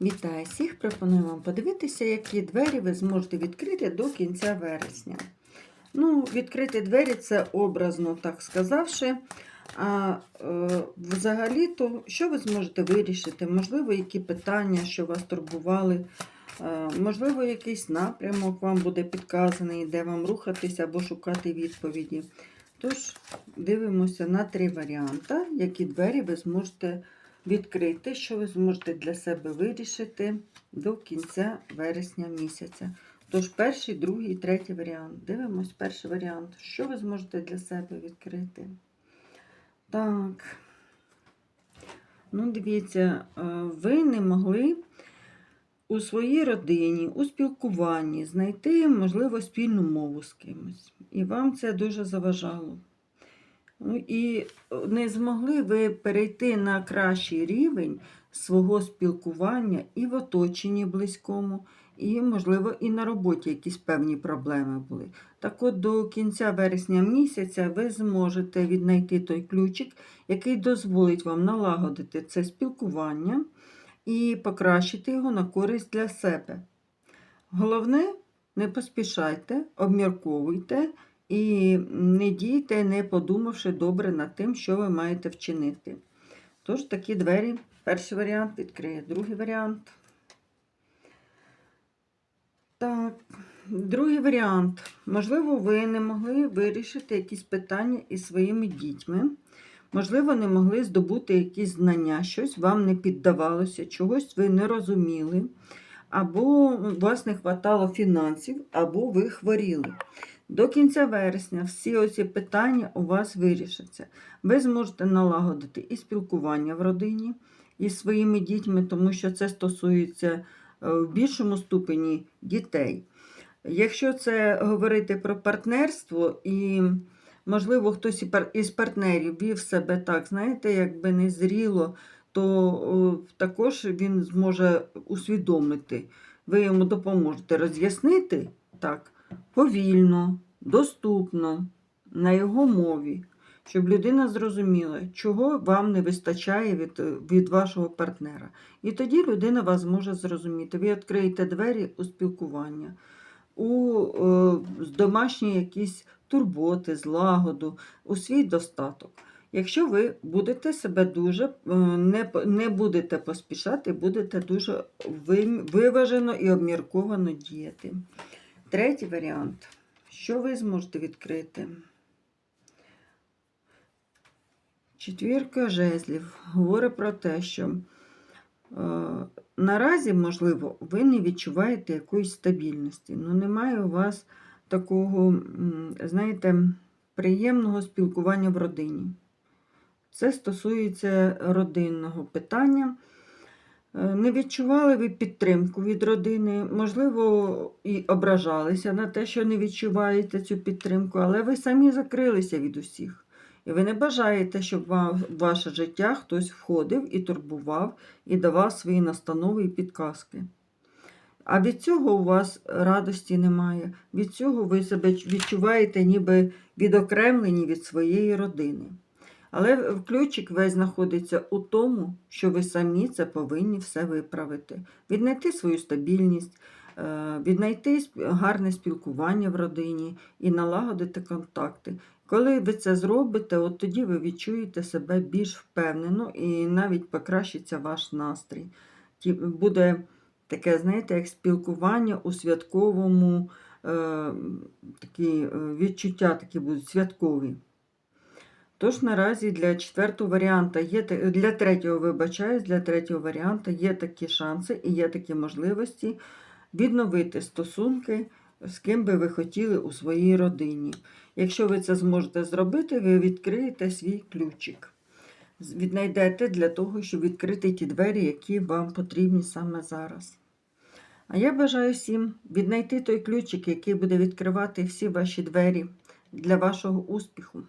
Вітаю всіх! Пропоную вам подивитися, які двері ви зможете відкрити до кінця вересня. Ну, відкрити двері це образно так сказавши. А е, взагалі-то, що ви зможете вирішити? Можливо, які питання, що вас турбували, е, можливо, якийсь напрямок вам буде підказаний, де вам рухатися або шукати відповіді. Тож, дивимося на три варіанти, які двері ви зможете що ви зможете для себе вирішити до кінця вересня місяця. Тож, перший, другий, третій варіант. Дивимось перший варіант. Що ви зможете для себе відкрити? Так. Ну, дивіться, е, ви не могли у своїй родині, у спілкуванні знайти, можливо, спільну мову з кимось. І вам це дуже заважало. Ну, і не змогли ви перейти на кращий рівень свого спілкування і в оточенні близькому, і, можливо, і на роботі якісь певні проблеми були. Так от до кінця вересня місяця ви зможете віднайти той ключик, який дозволить вам налагодити це спілкування і покращити його на користь для себе. Головне, не поспішайте, обмірковуйте. І не дійте, не подумавши добре над тим, що ви маєте вчинити. Тож такі двері. Перший варіант відкриє, другий варіант. Так, другий варіант. Можливо, ви не могли вирішити якісь питання із своїми дітьми. Можливо, не могли здобути якісь знання, щось вам не піддавалося, чогось ви не розуміли, або вас не вистачало фінансів, або ви хворіли. До кінця вересня всі оці питання у вас вирішаться. Ви зможете налагодити і спілкування в родині із своїми дітьми, тому що це стосується е, в більшому ступені дітей. Якщо це говорити про партнерство, і, можливо, хтось із партнерів вів себе так, знаєте, якби незріло, то також він зможе усвідомити. Ви йому допоможете роз'яснити так повільно, доступно, на його мові, щоб людина зрозуміла, чого вам не вистачає від, від вашого партнера. І тоді людина вас зможе зрозуміти. Ви відкриєте двері у спілкування, у е, домашні якісь турботи, злагоду, у свій достаток. Якщо ви будете себе дуже е, не не будете поспішати, будете дуже виважено і обмірковано діяти. Третій варіант. Що ви зможете відкрити? Четвірка жезлів говорить про те, що е, наразі, можливо, ви не відчуваєте якоїсь стабільності. Ну, немає у вас такого, знаєте, приємного спілкування в родині. Це стосується родинного питання. Е, не відчували ви підтримку від родини, можливо, і ображалися на те, що не відчуваєте цю підтримку, але ви самі закрилися від усіх. І ви не бажаєте, щоб в ваше життя хтось входив і турбував, і давав свої настанови і підказки. А від цього у вас радості немає. Від цього ви себе відчуваєте, ніби відокремлені від своєї родини. Але ключик весь знаходиться у тому, що ви самі це повинні все виправити. Віднайти свою стабільність, е, віднайти гарне спілкування в родині і налагодити контакти. Коли ви це зробите, от тоді ви відчуєте себе більш впевнено і навіть покращиться ваш настрій. Буде таке, знаєте, як спілкування у святковому, е, такі е, відчуття такі будуть святкові. Тож наразі для четвертого варіанта є для третього, вибачаюсь, для третього варіанта є такі шанси і є такі можливості відновити стосунки, з ким би ви хотіли у своїй родині. Якщо ви це зможете зробити, ви відкриєте свій ключик. Віднайдете для того, щоб відкрити ті двері, які вам потрібні саме зараз. А я бажаю всім віднайти той ключик, який буде відкривати всі ваші двері для вашого успіху.